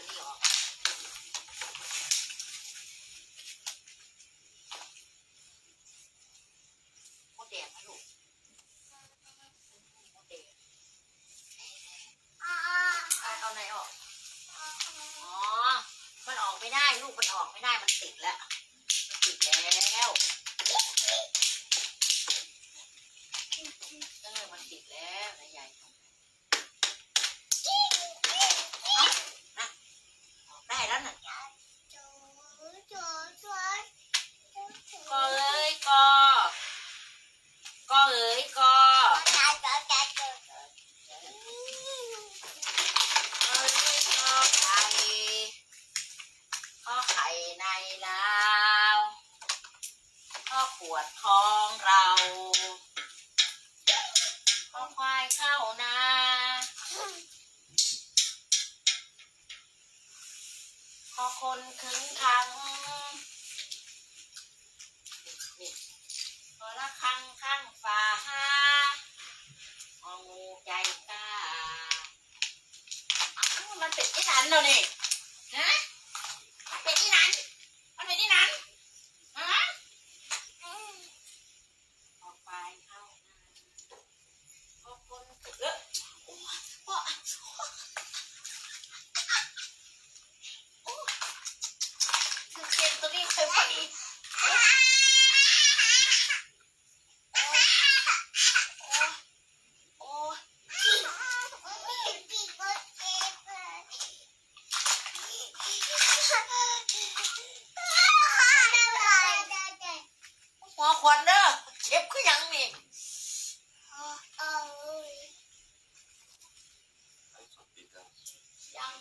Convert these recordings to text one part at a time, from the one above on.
อนี่ออมดแดงนะลูกมดแดงเอาเอาไหนออก อ๋อ มันออกไม่ได้ลูกมันออกไม่ได้มันติดแล้ว ขวดทองเราข้อควายเข้านาขอคนขึงขังนี่พอละคังข้างฟ้าองูใจกล้ามันเป็นที่นั้นแล้วนี่ ยังนี่ยัง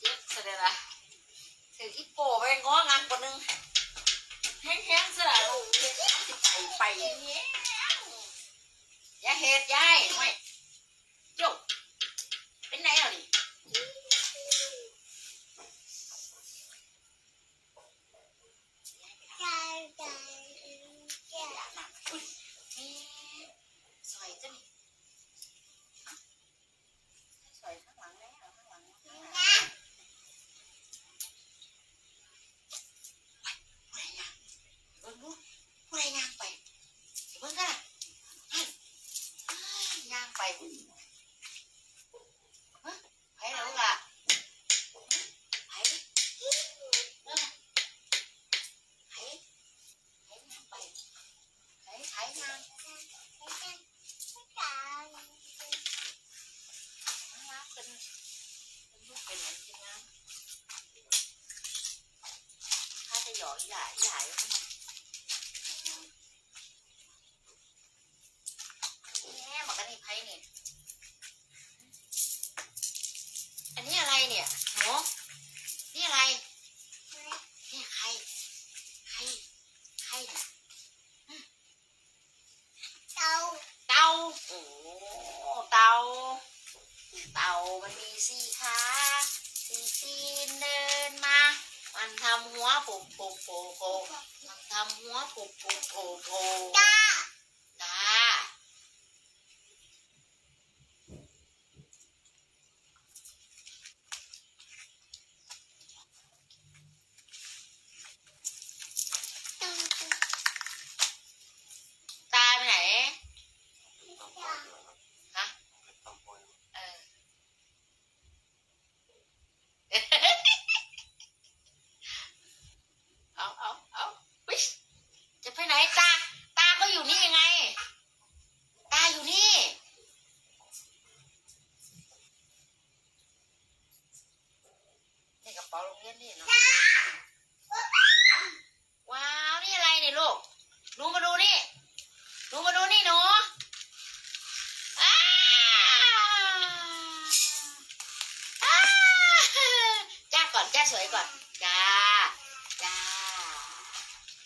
เจ็บเสยละถืออีโปไปง้องานคนนึงแห้งๆเสยละลูกเฮ็ดน้ำสิไปไปอย่าเฮ็ดยายไม่จุก โอ้เตา เตามันมีสี่ขาสี่ตีนเดินมา มันทำหัวปุบปุบโผโผมันทำหัวปุบปุบโผโผต เป๋าโรงเรียนนี่เนาะว้าวนี่อะไรเนี่ยลูกหนูมาดูนี่หนูมาดูนี่หนูอ้าอ้าจ้าก่อนจ้าสวยก่อนจ้าจ้า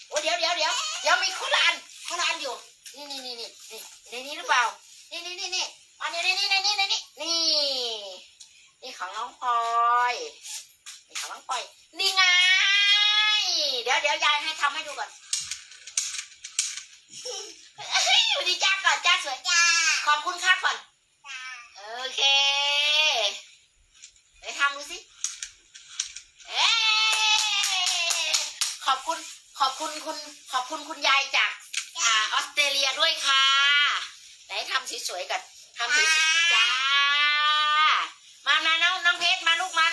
โอ้เดี๋ยวเดี๋ยวเดี๋ยวเดี๋ยวมีคนละอันคนละอันอยู่นี่นี่นี่นี่นี่ในนี้หรือเปล่านี่นี่นี่นี่อันนี้นี่นี่นี่นี่นี่นี่นี่ของน้องพลอยี๋ยวยายให้ทำให้ดูก่อนอยู่ดีจ้าก่อนจ้าสวยจ้าขอบคุณครัก่อนโอเคไปทำดูสิเอ๊ขอบคุณขอบคุณคุณขอบคุณคุณยายจากออสเตรเลียด้วยค่ะไหนทำสวยๆก่อนทำสวยๆจ้ามามาน้องน้องเพชรมาลูกมา